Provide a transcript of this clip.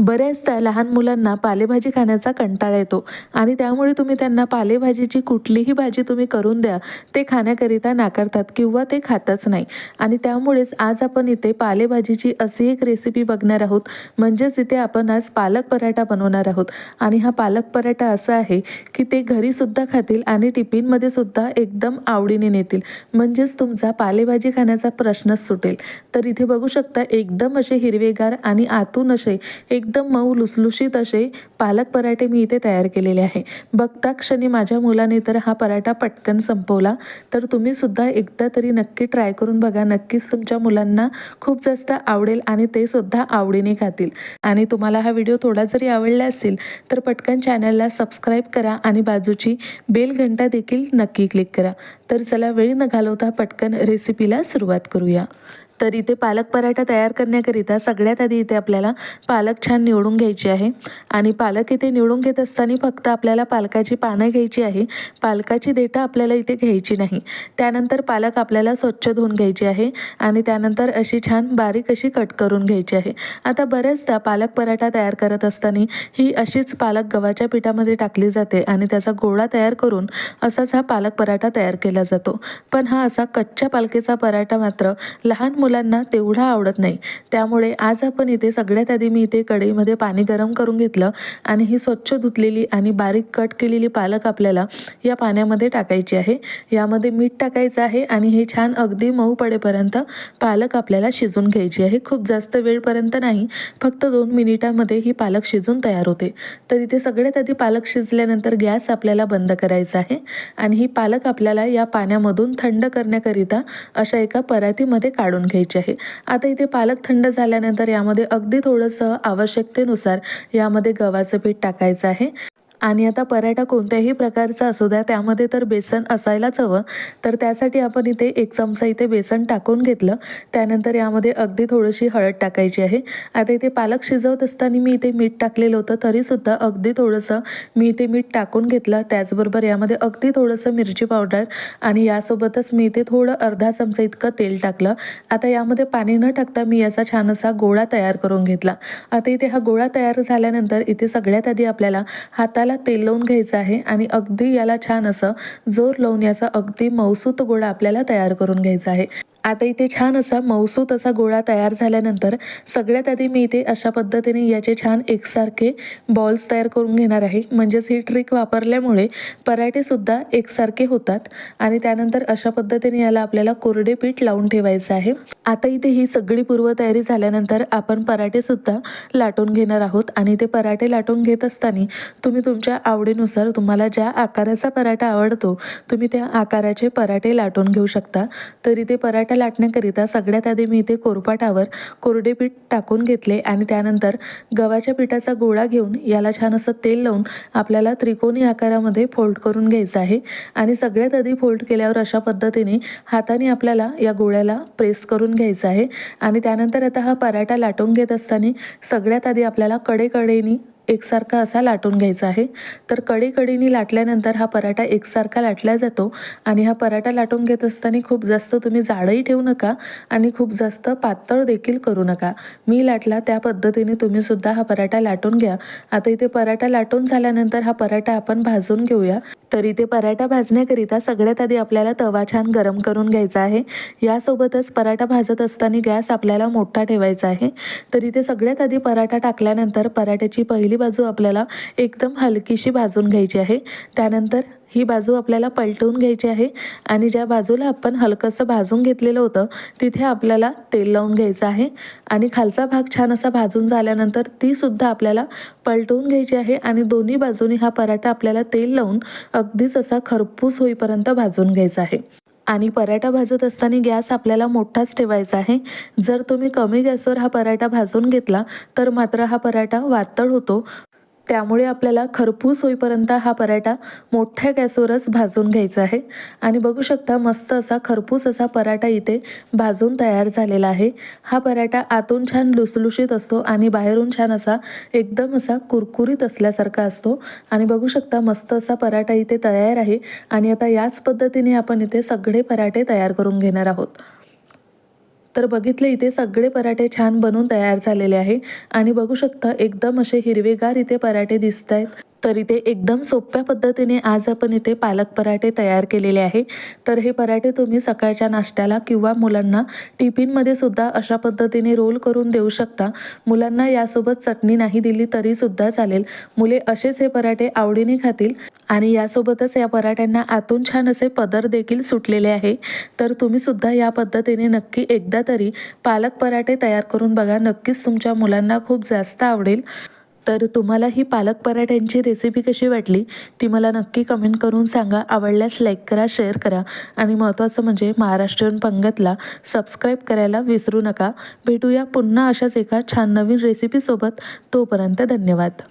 बऱ्याचदा लहान मुलांना पालेभाजी खाण्याचा कंटाळा येतो आणि त्यामुळे तुम्ही त्यांना पालेभाजीची कुठलीही भाजी तुम्ही करून द्या ते खाण्याकरिता नाकारतात किंवा ते खातच नाही. आणि त्यामुळेच आज आपण इथे पालेभाजीची अशी एक रेसिपी बघणार आहोत म्हणजेच इथे आपण आज पालक पराठा बनवणार आहोत. आणि हा पालक पराठा असा आहे की ते घरीसुद्धा खातील आणि टिफिनमध्ये सुद्धा एकदम आवडीने नेतील. म्हणजेच तुमचा पालेभाजी खाण्याचा प्रश्नच सुटेल. तर इथे बघू शकता एकदम असे हिरवेगार आणि आतून असे एक एकदम मऊ लुसलुशीत असे पालक पराठे मी इथे तयार केलेले आहे. बघता क्षणी माझ्या मुलाने तर हा पराठा पटकन संपवला. तर तुम्ही सुद्धा एकदा तरी नक्की ट्राय करून बघा. नक्कीच तुमच्या मुलांना खूप जास्त आवडेल आणि ते सुद्धा आवडीने खातील. आणि तुम्हाला हा व्हिडिओ थोडा जरी आवडला असेल तर पटकन चॅनलला सबस्क्राईब करा आणि बाजूची बेल घंटा देखील नक्की क्लिक करा. तर चला वेळ न घालवता पटकन रेसिपीला सुरुवात करूया. तर इथे पालक पराठा तयार करण्याकरिता सगळ्यात आधी इथे आपल्याला पालक छान निवडून घ्यायची आहे. आणि पालक इथे निवडून घेत असताना फक्त आपल्याला पालकाची पानं घ्यायची आहे. पालकाची देठं आपल्याला इथे घ्यायची नाही. त्यानंतर पालक आपल्याला स्वच्छ धुवून घ्यायची आहे. आणि त्यानंतर अशी छान बारीक अशी कट करून घ्यायची आहे. आता बऱ्याचदा पालक पराठा तयार करत असताना ही अशीच पालक गव्हाच्या पिठामध्ये टाकली जाते आणि त्याचा गोळा तयार करून असाच हा पालक पराठा तयार केला जातो. पण हा असा कच्च्या पालकेचा पराठा मात्र लहान मुलांना तेवढा आवडत नाही. त्यामुळे आज आपण इथे सगळ्यात आधी मी इथे कढईमध्ये पाणी गरम करून घेतलं आणि ही स्वच्छ धुतलेली आणि बारीक कट केलेली पालक आपल्याला या पाण्यामध्ये टाकायची आहे. यामध्ये मीठ टाकायचं आहे आणि हे छान अगदी मऊ पडेपर्यंत पालक आपल्याला शिजून घ्यायची आहे. खूप जास्त वेळपर्यंत नाही फक्त दोन मिनिटामध्ये ही पालक शिजून तयार होते. तर इथे सगळ्यात आधी पालक शिजल्यानंतर गॅस आपल्याला बंद करायचा आहे आणि ही पालक आपल्याला या पाण्यामधून थंड करण्याकरिता अशा एका परातीमध्ये काढून घ्यायची आहे. आता इथे पालक थंड झाल्यानंतर यामध्ये अगदी थोडंसं आवश्यकतेनुसार यामध्ये गव्हाचं पीठ टाकायचं आहे. आणि आता पराठा कोणत्याही प्रकारचा असू द्या त्यामध्ये तर बेसन असायलाच हवं. तर त्यासाठी आपण इथे एक चमचा इथे बेसन टाकून घेतलं. त्यानंतर यामध्ये अगदी थोडीशी हळद टाकायची आहे. आता इथे पालक शिजवत असताना मी इथे मीठ टाकलेलं होतं तरीसुद्धा अगदी थोडंसं मी इथे मीठ टाकून घेतलं. त्याचबरोबर यामध्ये अगदी थोडंसं मिरची पावडर आणि यासोबतच मी इथे थोडं अर्धा चमचा इतकं तेल टाकलं. आता यामध्ये पाणी न टाकता मी याचा छान असा गोळा तयार करून घेतला. आता इथे हा गोळा तयार झाल्यानंतर इथे सगळ्यात आधी आपल्याला हाताला याला तेल लावून घ्यायचं आहे आणि अगदी याला छान असं जोर लावून याचा अगदी मौसूत गोळा आपल्याला तयार करून घ्यायचा आहे. आता इथे छान असा मौसूत असा गोळा तयार झाल्यानंतर सगळ्यात आधी मी इथे अशा पद्धतीने याचे छान एकसारखे बॉल्स तयार करून घेणार आहे. म्हणजेच ही ट्रिक वापरल्यामुळे पराठेसुद्धा एकसारखे होतात आणि त्यानंतर अशा पद्धतीने याला आपल्याला कोरडे पीठ लावून ठेवायचं आहे. आता इथे ही सगळी पूर्वतयारी झाल्यानंतर आपण पराठेसुद्धा लाटून घेणार आहोत. आणि ते पराठे लाटून घेत असताना तुम्ही तुमच्या आवडीनुसार तुम्हाला ज्या आकाराचा पराठा आवडतो तुम्ही त्या आकाराचे पराठे लाटून घेऊ शकता. तरी ते पराठा लाटण्याकरिता सगळ्यात आधी मी इथे कोरपाटावर कोरडे पीठ टाकून घेतले आणि त्यानंतर गव्हाच्या पिठाचा गोळा घेऊन याला छान असं तेल लावून आपल्याला त्रिकोणी आकारामध्ये फोल्ड करून घ्यायचं आहे. आणि सगळ्यात आधी फोल्ड केल्यावर अशा पद्धतीने हाताने आपल्याला या गोळ्याला प्रेस करून घ्यायचं आहे. आणि त्यानंतर आता हा पराठा लाटून घेत असताना सगळ्यात आधी आपल्याला कडेकडेनी एकसारखा असा लाटून घ्यायचा आहे. तर कडीकडीने लाटल्यानंतर हा पराठा एकसारखा लाटला जातो आणि हा पराठा लाटून घेत असताना खूप जास्त तुम्ही जाडही ठेवू नका आणि खूप जास्त पातळ देखील करू नका. मी लाटला त्या पद्धतीने तुम्ही सुद्धा हा पराठा लाटून घ्या. आता इथे पराठा लाटून झाल्यानंतर हा पराठा आपण भाजून घेऊया. तर इथे पराठा भाजण्याकरिता सगळ्यात आधी आपल्याला तवा छान गरम करून घ्यायचा आहे. यासोबतच पराठा भाजत असताना गॅस आपल्याला मोठा ठेवायचा आहे. तर इथे सगळ्यात आधी पराठा टाकल्यानंतर पराठ्याची पहिली बाजू आपल्याला एकदम हलकीशी भाजून घ्यायची आहे. त्यानंतर ही बाजू आपल्याला पलटवून घ्यायची आहे आणि ज्या बाजूला आपण हलकंसं भाजून घेतलेलं होतं तिथे आपल्याला तेल लावून घ्यायचं आहे. आणि खालचा भाग छान असा भाजून झाल्यानंतर तीसुद्धा आपल्याला पलटवून घ्यायची आहे आणि दोन्ही बाजूनी हा पराठा आपल्याला तेल लावून अगदीच असा खरपूस होईपर्यंत भाजून घ्यायचा आहे. आणि पराठा भाजत असताना गॅस आपल्याला मोठाच ठेवायचा आहे. जर तुम्ही कमी गॅसवर हा पराठा भाजून घेतला तर मात्र हा पराठा वातळ होतो. त्यामुळे आपल्याला खरपूस होईपर्यंत हा पराठा मोठ्या गॅसवरच भाजून घ्यायचा आहे. आणि बघू शकता मस्त असा खरपूस असा पराठा इथे भाजून तयार झालेला आहे. हा पराठा आतून छान लुसलुशीत असतो आणि बाहेरून छान असा एकदम असा कुरकुरीत असल्यासारखा असतो. आणि बघू शकता मस्त असा पराठा इथे तयार आहे. आणि आता याच पद्धतीने आपण इथे सगळे पराठे तयार करून घेणार आहोत. तर बघितले इथे सगळे पराठे छान बनून तयार झालेले आहे. आणि बघू शकता एकदम असे हिरवेगार इथे पराठे दिसत आहेत तर इथे एकदम सोप्या पद्धतीने आज आपण इथे पालक पराठे तयार केलेले आहे. तर हे पराठे तुम्ही सकाळच्या नाश्त्याला किंवा मुलांना टिफिनमध्ये सुद्धा अशा पद्धतीने रोल करून देऊ शकता. मुलांना यासोबत चटणी नाही दिली तरी सुद्धा चालेल. मुले असेच हे पराठे आवडीने खातील आणि यासोबतच या पराठ्यांना आतून छान असे पदर देखील सुटलेले आहे. तर तुम्ही सुद्धा या पद्धतीने नक्की एकदा तरी पालक पराठे तयार करून बघा. नक्कीच तुमच्या मुलांना खूप जास्त आवडेल. तर तुम्हाला ही पालक पराठ्यांची रेसिपी कशी वाटली ती मला नक्की कमेंट करून सांगा. आवडल्यास लाईक करा शेअर करा आणि महत्त्वाचं म्हणजे महाराष्ट्रीयन पंगतला सबस्क्राईब करायला विसरू नका. भेटूया पुन्हा अशाच एका छान नवीन रेसिपीसोबत तोपर्यंत धन्यवाद.